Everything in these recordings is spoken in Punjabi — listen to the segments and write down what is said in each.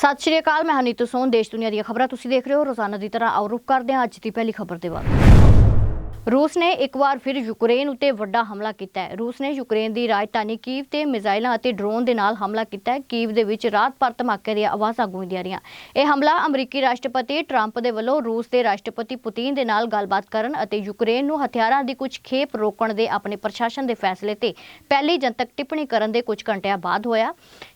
ਸਤਿ ਸ਼੍ਰੀ ਅਕਾਲ, ਮੈਂ ਹਨੀਤ ਸੋਨ, ਦੇਸ਼ ਦੁਨੀਆ ਦੀਆਂ ਖਬਰਾਂ ਤੁਸੀਂ ਦੇਖ ਰਹੇ ਹੋ। ਰੋਜ਼ਾਨਾ ਦੀ ਤਰ੍ਹਾਂ ਆਓ ਕਰਦੇ ਹਾਂ ਅੱਜ ਦੀ ਪਹਿਲੀ ਖਬਰ ਦੇ ਵੱਲ। ਰੂਸ ਨੇ ਇੱਕ ਵਾਰ ਫਿਰ ਯੂਕਰੇਨ ਉੱਤੇ ਵੱਡਾ ਹਮਲਾ ਕੀਤਾ ਹੈ। ਰੂਸ ਨੇ ਯੂਕਰੇਨ ਦੀ ਰਾਜਧਾਨੀ ਕੀਵ ਤੇ ਮਿਜ਼ਾਈਲਾਂ ਅਤੇ ਡਰੋਨ ਦੇ ਨਾਲ ਹਮਲਾ ਕੀਤਾ ਹੈ। ਕੀਵ ਦੇ ਵਿੱਚ ਰਾਤ ਭਰ ਧਮਾਕੇ ਦੀਆਂ ਆਵਾਜ਼ਾਂ ਗੂੰਜਦੀਆਂ ਰਹੀਆਂ। ਇਹ ਹਮਲਾ ਅਮਰੀਕੀ ਰਾਸ਼ਟਰਪਤੀ ਟਰੰਪ ਦੇ ਵੱਲੋਂ ਰੂਸ ਦੇ ਰਾਸ਼ਟਰਪਤੀ ਪੁਤਿਨ ਦੇ ਨਾਲ ਗੱਲਬਾਤ ਕਰਨ ਅਤੇ ਯੂਕਰੇਨ ਨੂੰ ਹਥਿਆਰਾਂ ਦੀ ਕੁਝ ਖੇਪ ਰੋਕਣ ਦੇ ਆਪਣੇ ਪ੍ਰਸ਼ਾਸਨ ਦੇ ਫੈਸਲੇ ਤੇ ਪਹਿਲੀ ਜਨਤਕ ਟਿੱਪਣੀ ਕਰਨ ਦੇ ਕੁਝ ਘੰਟਿਆਂ ਬਾਅਦ ਹੋਇਆ।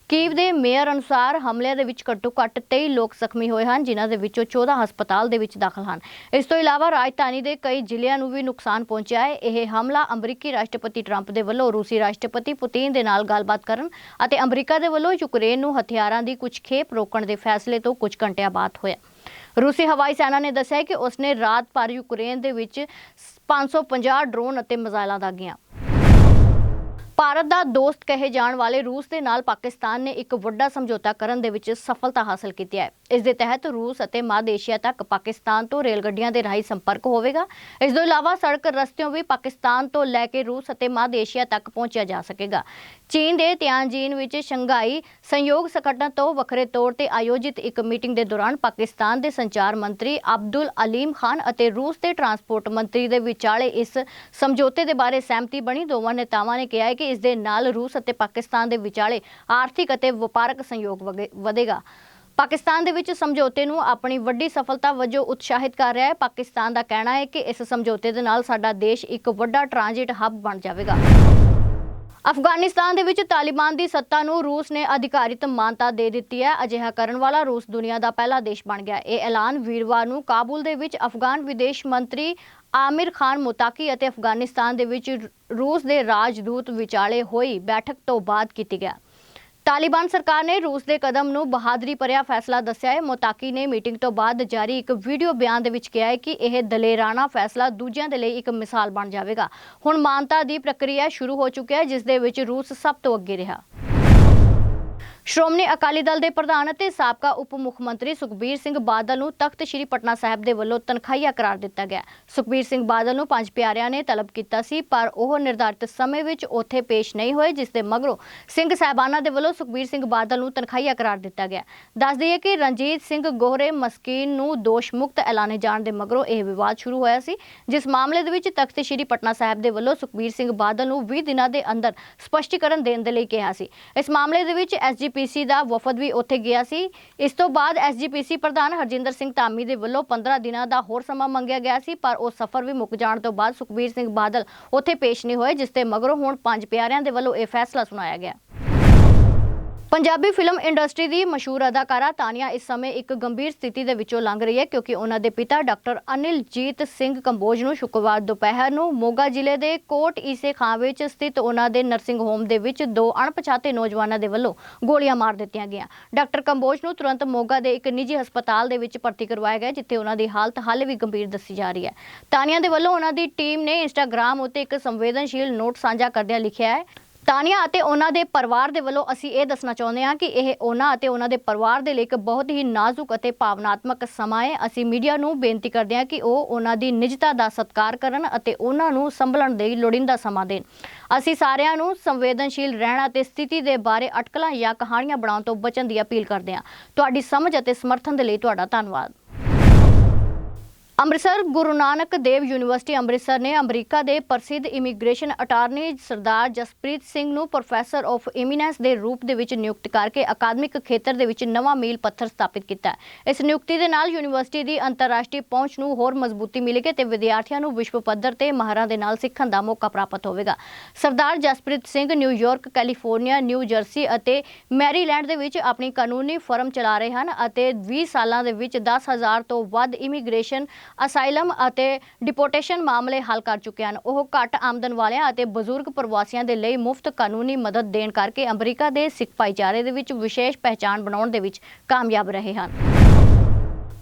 ਕੀਵ ਦੇ ਮੇਅਰ ਅਨੁਸਾਰ ਹਮਲਿਆਂ ਦੇ ਵਿੱਚ ਘੱਟੋ-ਘੱਟ 23 ਲੋਕ ਜ਼ਖਮੀ ਹੋਏ ਹਨ, ਜਿਨ੍ਹਾਂ ਦੇ ਵਿੱਚੋਂ 14 ਹਸਪਤਾਲ ਦੇ ਵਿੱਚ ਦਾਖਲ ਹਨ। ਇਸ ਤੋਂ ਇਲਾਵਾ ਰਾਜਧਾਨੀ ਦੇ ਕਈ ਜ਼ਿਲ੍ਹਿਆਂ ਨੂੰ ਵੀ ਨੁਕਸਾਨ ਪਹੁੰਚਿਆ ਹੈ। ਇਹ ਹਮਲਾ ਅਮਰੀਕੀ ਰਾਸ਼ਟਰਪਤੀ ਟਰੰਪ ਦੇ ਵੱਲੋਂ ਰੂਸੀ ਰਾਸ਼ਟਰਪਤੀ ਪੁਤਿਨ ਦੇ ਨਾਲ ਗੱਲਬਾਤ ਕਰਨ ਅਤੇ ਅਮਰੀਕਾ ਦੇ ਵੱਲੋਂ ਯੂਕਰੇਨ ਨੂੰ ਹਥਿਆਰਾਂ ਦੀ ਕੁਝ ਖੇਪ ਰੋਕਣ ਦੇ ਫੈਸਲੇ ਤੋਂ ਕੁਝ ਘੰਟਿਆਂ ਬਾਅਦ ਹੋਇਆ। ਰੂਸੀ ਹਵਾਈ ਸੈਨਾ ਨੇ ਦੱਸਿਆ ਹੈ ਕਿ ਉਸਨੇ ਰਾਤ ਭਰ ਯੂਕਰੇਨ ਦੇ ਵਿੱਚ 550 ਡਰੋਨ ਅਤੇ ਮਿਜ਼ਾਈਲਾਂ ਦਾਗੀਆਂ। ਭਾਰਤ ਦਾ ਦੋਸਤ ਕਹੇ ਜਾਣ ਵਾਲੇ ਰੂਸ ਦੇ ਨਾਲ ਪਾਕਿਸਤਾਨ ਨੇ ਇੱਕ ਵੱਡਾ ਸਮਝੌਤਾ ਕਰਨ ਦੇ ਵਿੱਚ ਸਫਲਤਾ ਹਾਸਲ ਕੀਤੀ ਹੈ। ਇਸ ਦੇ ਤਹਿਤ ਰੂਸ ਅਤੇ ਮੱਧ ਏਸ਼ੀਆ ਤੱਕ ਪਾਕਿਸਤਾਨ ਤੋਂ ਰੇਲ ਗੱਡੀਆਂ ਦੇ ਰਾਹੀਂ ਸੰਪਰਕ ਹੋਵੇਗਾ। ਇਸ ਤੋਂ ਇਲਾਵਾ ਸੜਕ ਰਸਤਿਓਂ ਵੀ ਪਾਕਿਸਤਾਨ ਤੋਂ ਲੈ ਕੇ ਰੂਸ ਅਤੇ ਮੱਧ ਏਸ਼ੀਆ ਤੱਕ ਪਹੁੰਚਿਆ ਜਾ ਸਕੇਗਾ। ਚੀਨ ਦੇ ਤਿਆਨਜੀਨ ਵਿੱਚ ਸ਼ੰਘਾਈ ਸੰਯੋਗ ਸੰਗਠਨ ਤੋਂ ਵੱਖਰੇ ਤੌਰ ਤੇ ਆਯੋਜਿਤ ਇੱਕ ਮੀਟਿੰਗ ਦੇ ਦੌਰਾਨ ਪਾਕਿਸਤਾਨ ਦੇ ਸੰਚਾਰ ਮੰਤਰੀ ਅਬਦੁਲ ਅਲੀਮ ਖਾਨ ਅਤੇ ਰੂਸ ਦੇ ਟਰਾਂਸਪੋਰਟ ਮੰਤਰੀ ਦੇ ਵਿਚਾਲੇ ਇਸ ਸਮਝੌਤੇ ਦੇ ਬਾਰੇ ਸਹਿਮਤੀ ਬਣੀ। ਦੋਵਾਂ ਨੇਤਾਵਾਂ ਨੇ ਕਿਹਾ ਹੈ ਕਿ ਇਸ ਦੇ ਨਾਲ ਰੂਸ ਅਤੇ ਪਾਕਿਸਤਾਨ ਦੇ ਵਿਚਾਲੇ ਆਰਥਿਕ ਅਤੇ ਵਪਾਰਕ ਸੰਯੋਗ ਵਗੇ- ਵਧੇਗਾ। ਪਾਕਿਸਤਾਨ ਦੇ ਵਿੱਚ ਸਮਝੌਤੇ ਨੂੰ ਆਪਣੀ ਵੱਡੀ ਸਫਲਤਾ ਵਜੋਂ ਉਤਸ਼ਾਹਿਤ ਕਰ ਰਿਹਾ ਹੈ। ਪਾਕਿਸਤਾਨ ਦਾ ਕਹਿਣਾ ਹੈ ਕਿ ਇਸ ਸਮਝੌਤੇ ਦੇ ਨਾਲ ਸਾਡਾ ਦੇਸ਼ ਇੱਕ ਵੱਡਾ ਟ੍ਰਾਂਜ਼ਿਟ ਹੱਬ ਬਣ ਜਾਵੇਗਾ। ਅਫਗਾਨਿਸਤਾਨ ਦੇ ਵਿੱਚ ਤਾਲਿਬਾਨ ਦੀ ਸੱਤਾ ਨੂੰ ਰੂਸ ਨੇ ਅਧਿਕਾਰਿਤ ਮਾਨਤਾ ਦੇ ਦਿੱਤੀ ਹੈ। ਅਜਿਹਾ ਕਰਨ ਵਾਲਾ ਰੂਸ ਦੁਨੀਆ ਦਾ ਪਹਿਲਾ ਦੇਸ਼ ਬਣ ਗਿਆ। ਇਹ ਐਲਾਨ ਵੀਰਵਾਰ ਨੂੰ ਕਾਬੁਲ ਦੇ ਵਿੱਚ ਅਫਗਾਨ ਵਿਦੇਸ਼ ਮੰਤਰੀ ਆਮਿਰ ਖਾਨ ਮੁਤਾਕੀ ਅਤੇ ਅਫਗਾਨਿਸਤਾਨ ਦੇ ਵਿੱਚ ਰੂਸ ਦੇ ਰਾਜਦੂਤ ਵਿਚਾਲੇ ਹੋਈ ਬੈਠਕ ਤੋਂ ਬਾਅਦ ਕੀਤੀ ਗਿਆ। ਤਾਲਿਬਾਨ ਸਰਕਾਰ ਨੇ ਰੂਸ ਦੇ ਕਦਮ ਨੂੰ ਬਹਾਦਰੀ ਭਰਿਆ ਫੈਸਲਾ ਦੱਸਿਆ ਹੈ। ਮੋਤਾਕੀ ਨੇ ਮੀਟਿੰਗ ਤੋਂ ਬਾਅਦ ਜਾਰੀ ਇੱਕ ਵੀਡੀਓ ਬਿਆਨ ਦੇ ਵਿੱਚ ਕਿਹਾ ਹੈ ਕਿ ਇਹ ਦਲੇਰਾਨਾ ਫੈਸਲਾ ਦੂਜਿਆਂ ਦੇ ਲਈ ਇੱਕ ਮਿਸਾਲ ਬਣ ਜਾਵੇਗਾ। ਹੁਣ ਮਾਨਤਾ ਦੀ ਪ੍ਰਕਿਰਿਆ ਸ਼ੁਰੂ ਹੋ ਚੁੱਕੀ ਹੈ, ਜਿਸ ਦੇ ਵਿੱਚ ਰੂਸ ਸਭ ਤੋਂ ਅੱਗੇ ਰਿਹਾ। ਸ਼੍ਰੋਮਣੀ ਅਕਾਲੀ ਦਲ ਦੇ ਪ੍ਰਧਾਨ ਅਤੇ ਸਾਬਕਾ ਉਪ ਮੁੱਖ ਮੰਤਰੀ ਸੁਖਬੀਰ ਸਿੰਘ ਬਾਦਲ ਨੂੰ ਤਖਤ ਸ੍ਰੀ ਪਟਨਾ ਸਾਹਿਬ ਦੇ ਵੱਲੋਂ ਤਨਖਾਹੀਆ ਕਰਾਰ ਦਿੱਤਾ ਗਿਆ। ਸੁਖਬੀਰ ਸਿੰਘ ਬਾਦਲ ਨੂੰ ਪੰਜ ਪਿਆਰਿਆਂ ਨੇ ਤਲਬ ਕੀਤਾ ਸੀ, ਪਰ ਉਹ ਨਿਰਧਾਰਿਤ ਸਮੇਂ ਵਿੱਚ ਉੱਥੇ ਪੇਸ਼ ਨਹੀਂ ਹੋਏ, ਜਿਸ ਦੇ ਮਗਰੋਂ ਸਿੰਘ ਸਾਹਿਬਾਨਾਂ ਦੇ ਵੱਲੋਂ ਸੁਖਬੀਰ ਸਿੰਘ ਬਾਦਲ ਨੂੰ ਤਨਖਾਹੀਆ ਕਰਾਰ ਦਿੱਤਾ ਗਿਆ। ਦੱਸ ਦਈਏ ਕਿ ਰਣਜੀਤ ਸਿੰਘ ਗੋਹਰੇ ਮਸਕੀਨ ਨੂੰ ਦੋਸ਼ ਮੁਕਤ ਐਲਾਨੇ ਜਾਣ ਦੇ ਮਗਰੋਂ ਇਹ ਵਿਵਾਦ ਸ਼ੁਰੂ ਹੋਇਆ ਸੀ, ਜਿਸ ਮਾਮਲੇ ਦੇ ਵਿੱਚ ਤਖਤ ਸ੍ਰੀ ਪਟਨਾ ਸਾਹਿਬ ਦੇ ਵੱਲੋਂ ਸੁਖਬੀਰ ਸਿੰਘ ਬਾਦਲ ਨੂੰ 20 ਦਿਨਾਂ ਦੇ ਅੰਦਰ ਸਪਸ਼ਟੀਕਰਨ ਦੇਣ ਦੇ ਲਈ ਕਿਹਾ ਸੀ। ਇਸ ਮਾਮਲੇ ਦੇ ਵਿੱਚ ਐਸਜੀਪੀਸੀ ਦਾ ਵਫਦ ਵੀ ਉੱਥੇ ਗਿਆ ਸੀ। ਇਸ ਤੋਂ ਬਾਅਦ ਐਸਜੀਪੀਸੀ ਪ੍ਰਧਾਨ ਹਰਜਿੰਦਰ ਸਿੰਘ ਧਾਮੀ ਦੇ ਵੱਲੋਂ 15 ਦਿਨਾਂ ਦਾ ਹੋਰ ਸਮਾਂ ਮੰਗਿਆ ਗਿਆ ਸੀ, ਪਰ ਉਹ ਸਫ਼ਰ ਵੀ ਮੁੱਕ ਜਾਣ ਤੋਂ ਬਾਅਦ ਸੁਖਬੀਰ ਸਿੰਘ ਬਾਦਲ ਉੱਥੇ ਪੇਸ਼ ਨਹੀਂ ਹੋਏ, ਜਿਸ ਤੇ ਮਗਰੋਂ ਹੁਣ ਪੰਜ ਪਿਆਰਿਆਂ ਦੇ ਵੱਲੋਂ ਇਹ ਫੈਸਲਾ ਸੁਣਾਇਆ ਗਿਆ। ਪੰਜਾਬੀ ਫਿਲਮ ਇੰਡਸਟਰੀ ਦੀ ਮਸ਼ਹੂਰ ਅਦਾਕਾਰਾ ਤਾਨੀਆ ਇਸ ਸਮੇਂ ਇੱਕ ਗੰਭੀਰ ਸਥਿਤੀ ਦੇ ਵਿੱਚੋਂ ਲੰਘ ਰਹੀ ਹੈ ਕਿਉਂਕਿ ਉਹਨਾਂ ਦੇ ਪਿਤਾ ਡਾਕਟਰ ਅਨਿਲਜੀਤ ਸਿੰਘ ਕੰਬੋਜ ਨੂੰ ਸ਼ੁੱਕਰਵਾਰ ਦੁਪਹਿਰ ਨੂੰ ਮੋਗਾ ਜ਼ਿਲ੍ਹੇ ਦੇ ਕੋਟ ਈਸੇ ਖਾਂ ਵਿੱਚ ਸਥਿਤ ਉਹਨਾਂ ਦੇ ਨਰਸਿੰਗ ਹੋਮ ਦੇ ਵਿੱਚ ਦੋ ਅਣਪਛਾਤੇ ਨੌਜਵਾਨਾਂ ਦੇ ਵੱਲੋਂ ਗੋਲੀਆਂ ਮਾਰ ਦਿੱਤੀਆਂ ਗਈਆਂ। ਡਾਕਟਰ ਕੰਬੋਜ ਨੂੰ ਤੁਰੰਤ ਮੋਗਾ ਦੇ ਇੱਕ ਨਿੱਜੀ ਹਸਪਤਾਲ ਦੇ ਵਿੱਚ ਭਰਤੀ ਕਰਵਾਇਆ ਗਿਆ, ਜਿੱਥੇ ਉਹਨਾਂ ਦੀ ਹਾਲਤ ਹਾਲੇ ਵੀ ਗੰਭੀਰ ਦੱਸੀ ਜਾ ਰਹੀ ਹੈ। ਤਾਨੀਆ ਦੇ ਵੱਲੋਂ ਉਹਨਾਂ ਦੀ ਟੀਮ ਨੇ ਇੰਸਟਾਗ੍ਰam ਉੱਤੇ ਇੱਕ ਸੰਵੇਦਨਸ਼ੀਲ ਨੋਟ ਸਾਂਝਾ ਕਰਦਿਆਂ ਲਿਖਿਆ ਹੈ ਤਾਨੀਆ ਅਤੇ ਉਹਨਾਂ ਦੇ ਪਰਿਵਾਰ ਦੇ ਵੱਲੋਂ ਅਸੀਂ ਇਹ ਦੱਸਣਾ ਚਾਹੁੰਦੇ ਹਾਂ ਕਿ ਇਹ ਉਹਨਾਂ ਅਤੇ ਉਹਨਾਂ ਦੇ ਪਰਿਵਾਰ ਦੇ ਲਈ ਇੱਕ ਬਹੁਤ ਹੀ ਨਾਜ਼ੁਕ ਅਤੇ ਭਾਵਨਾਤਮਕ ਸਮਾਂ ਹੈ। ਅਸੀਂ ਮੀਡੀਆ ਨੂੰ ਬੇਨਤੀ ਕਰਦੇ ਹਾਂ ਕਿ ਉਹ ਉਹਨਾਂ ਦੀ ਨਿਜਤਾ ਦਾ ਸਤਿਕਾਰ ਕਰਨ ਅਤੇ ਉਹਨਾਂ ਨੂੰ ਸੰਭਲਣ ਦੇ ਲੋੜੀਂਦਾ ਸਮਾਂ ਦੇਣ। ਅਸੀਂ ਸਾਰਿਆਂ ਨੂੰ ਸੰਵੇਦਨਸ਼ੀਲ ਰਹਿਣਾ ਅਤੇ ਸਥਿਤੀ ਦੇ ਬਾਰੇ ਅਟਕਲਾਂ ਜਾਂ ਕਹਾਣੀਆਂ ਬਣਾਉਣ ਤੋਂ ਬਚਣ ਦੀ ਅਪੀਲ ਕਰਦੇ ਹਾਂ। ਤੁਹਾਡੀ ਸਮਝ ਅਤੇ ਸਮਰਥਨ ਦੇ ਲਈ ਤੁਹਾਡਾ ਧੰਨਵਾਦ। ਅੰਮ੍ਰਿਤਸਰ ਗੁਰੂ ਨਾਨਕ ਦੇਵ ਯੂਨੀਵਰਸਿਟੀ ਅੰਮ੍ਰਿਤਸਰ ਨੇ ਅਮਰੀਕਾ ਦੇ ਪ੍ਰਸਿੱਧ ਇਮੀਗ੍ਰੇਸ਼ਨ ਅਟਾਰਨੀ ਸਰਦਾਰ ਜਸਪ੍ਰੀਤ ਸਿੰਘ ਨੂੰ ਪ੍ਰੋਫੈਸਰ ਆਫ ਇਮੀਨੈਂਸ ਦੇ ਰੂਪ ਦੇ ਵਿੱਚ ਨਿਯੁਕਤ ਕਰਕੇ ਅਕਾਦਮਿਕ ਖੇਤਰ ਦੇ ਵਿੱਚ ਨਵਾਂ ਮੀਲ ਪੱਥਰ ਸਥਾਪਿਤ ਕੀਤਾ ਇਸ ਨਿਯੁਕਤੀ ਦੇ ਨਾਲ ਯੂਨੀਵਰਸਿਟੀ ਦੀ ਅੰਤਰਰਾਸ਼ਟਰੀ ਪਹੁੰਚ ਨੂੰ ਹੋਰ ਮਜ਼ਬੂਤੀ ਮਿਲੇਗੀ ਤੇ ਵਿਦਿਆਰਥੀਆਂ ਨੂੰ ਵਿਸ਼ਵ ਪੱਧਰ ਤੇ ਮਾਹਰਾਂ ਦੇ ਨਾਲ ਸਿੱਖਣ ਦਾ ਮੌਕਾ ਪ੍ਰਾਪਤ ਹੋਵੇਗਾ। Sardar Jaspreet Singh New York California, New Jersey ਅਤੇ ਮੈਰੀਲੈਂਡ ਦੇ ਵਿੱਚ ਆਪਣੀ ਕਾਨੂੰਨੀ ਫਰਮ ਚਲਾ ਰਹੇ ਹਨ ਅਤੇ 20 ਸਾਲਾਂ ਦੇ ਵਿੱਚ 10000 ਤੋਂ ਵੱਧ ਇਮੀਗ੍ਰੇਸ਼ਨ ਅਸਾਈਲਮ ਅਤੇ ਡਿਪੋਰਟੇਸ਼ਨ ਮਾਮਲੇ ਹੱਲ ਕਰ ਚੁੱਕੇ ਹਨ। ਉਹ ਘੱਟ ਆਮਦਨ ਵਾਲਿਆਂ ਅਤੇ ਬਜ਼ੁਰਗ ਪ੍ਰਵਾਸੀਆਂ ਦੇ ਲਈ ਮੁਫਤ ਕਾਨੂੰਨੀ ਮਦਦ ਦੇਣ ਕਰਕੇ ਅਮਰੀਕਾ ਦੇ ਸਿੱਖ ਭਾਈਚਾਰੇ ਦੇ ਵਿੱਚ ਵਿਸ਼ੇਸ਼ ਪਹਿਚਾਣ ਬਣਾਉਣ ਦੇ ਵਿੱਚ ਕਾਮਯਾਬ ਰਹੇ ਹਨ।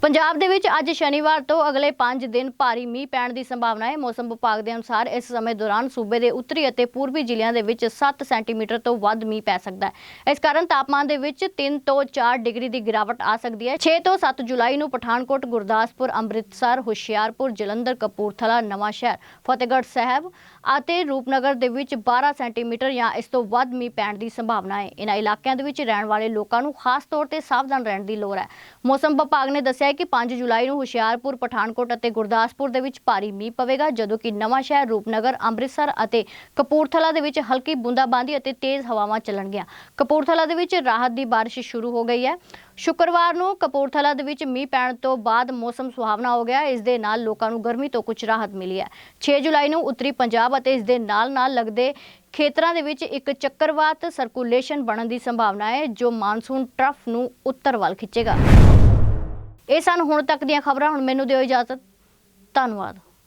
ਪੰਜਾਬ ਦੇ ਵਿੱਚ ਅੱਜ ਸ਼ਨੀਵਾਰ ਤੋਂ ਅਗਲੇ 5 ਦਿਨ ਭਾਰੀ ਮੀਂਹ ਪੈਣ ਦੀ ਸੰਭਾਵਨਾ ਹੈ। ਮੌਸਮ ਵਿਭਾਗ ਦੇ ਅਨੁਸਾਰ ਇਸ ਸਮੇਂ ਦੌਰਾਨ ਸੂਬੇ ਦੇ ਉੱਤਰੀ ਅਤੇ ਪੂਰਬੀ ਜ਼ਿਲ੍ਹਿਆਂ ਦੇ ਵਿੱਚ 7 ਸੈਂਟੀਮੀਟਰ ਤੋਂ ਵੱਧ ਮੀਂਹ ਪੈ ਸਕਦਾ ਹੈ। ਇਸ ਕਾਰਨ ਤਾਪਮਾਨ ਦੇ ਵਿੱਚ 3 ਤੋਂ 4 ਡਿਗਰੀ ਦੀ ਗਿਰਾਵਟ ਆ ਸਕਦੀ ਹੈ। 6 ਤੋਂ 7 ਜੁਲਾਈ ਨੂੰ ਪਠਾਨਕੋਟ, ਗੁਰਦਾਸਪੁਰ, ਅੰਮ੍ਰਿਤਸਰ, ਹੁਸ਼ਿਆਰਪੁਰ, ਜਲੰਧਰ, ਕਪੂਰਥਲਾ ਨਵਾਂ ਸ਼ਹਿਰ ਫਤਿਹਗੜ੍ਹ ਸਾਹਿਬ ਅਤੇ ਰੂਪਨਗਰ ਦੇ ਵਿੱਚ 12 ਸੈਂਟੀਮੀਟਰ ਜਾਂ ਇਸ ਤੋਂ ਵੱਧ ਮੀਂਹ ਪੈਣ ਦੀ ਸੰਭਾਵਨਾ ਹੈ। ਇਹਨਾਂ ਇਲਾਕਿਆਂ ਦੇ ਵਿੱਚ ਰਹਿਣ ਵਾਲੇ ਲੋਕਾਂ ਨੂੰ ਖਾਸ ਤੌਰ ਤੇ ਸਾਵਧਾਨ ਰਹਿਣ ਦੀ ਲੋੜ ਹੈ। ਮੌਸਮ ਵਿਭਾਗ ਨੇ ਦੱਸਿਆ ਕਿ 5 ਜੁਲਾਈ ਨੂੰ ਹੁਸ਼ਿਆਰਪੁਰ, ਪਠਾਨਕੋਟ ਅਤੇ ਗੁਰਦਾਸਪੁਰ ਦੇ ਵਿੱਚ ਭਾਰੀ ਮੀਂਹ ਪਵੇਗਾ, ਜਦੋਂ ਕਿ ਨਵਾਂ ਸ਼ਹਿਰ ਰੂਪਨਗਰ, ਅੰਮ੍ਰਿਤਸਰ ਅਤੇ ਕਪੂਰਥਲਾ ਦੇ ਵਿੱਚ ਹਲਕੀ ਬੂੰਦਾਬਾਂਦੀ ਅਤੇ ਤੇਜ਼ ਹਵਾਵਾਂ ਚੱਲਣਗੀਆਂ। ਕਪੂਰਥਲਾ ਦੇ ਵਿੱਚ ਰਾਹਤ ਦੀ ਬਾਰਿਸ਼ ਸ਼ੁਰੂ ਹੋ ਗਈ ਹੈ। ਸ਼ੁੱਕਰਵਾਰ ਨੂੰ ਕਪੂਰਥਲਾ ਦੇ ਵਿੱਚ ਮੀਂਹ ਪੈਣ ਤੋਂ ਬਾਅਦ ਮੌਸਮ ਸੁਹਾਵਣਾ ਹੋ ਗਿਆ। ਇਸ ਦੇ ਨਾਲ ਲੋਕਾਂ ਨੂੰ ਗਰਮੀ ਤੋਂ ਕੁਝ ਰਾਹਤ ਮਿਲੀ ਹੈ। 6 ਜੁਲਾਈ ਨੂੰ ਉੱਤਰੀ ਪੰਜਾਬ ਅਤੇ ਇਸ ਦੇ ਨਾਲ-ਨਾਲ ਲੱਗਦੇ ਖੇਤਰਾਂ ਦੇ ਵਿੱਚ ਇੱਕ ਚੱਕਰਵਾਤ ਸਰਕੂਲੇਸ਼ਨ ਬਣਨ ਦੀ ਸੰਭਾਵਨਾ ਹੈ, ਜੋ ਮਾਨਸੂਨ ਟਰਫ ਨੂੰ ਉੱਤਰ ਵੱਲ ਖਿੱਚੇਗਾ। ਇਹ ਸਨ ਹੁਣ ਤੱਕ ਦੀਆਂ ਖਬਰਾਂ ਹੁਣ ਮੈਨੂੰ ਦਿਓ ਇਜਾਜ਼ਤ। ਧੰਨਵਾਦ।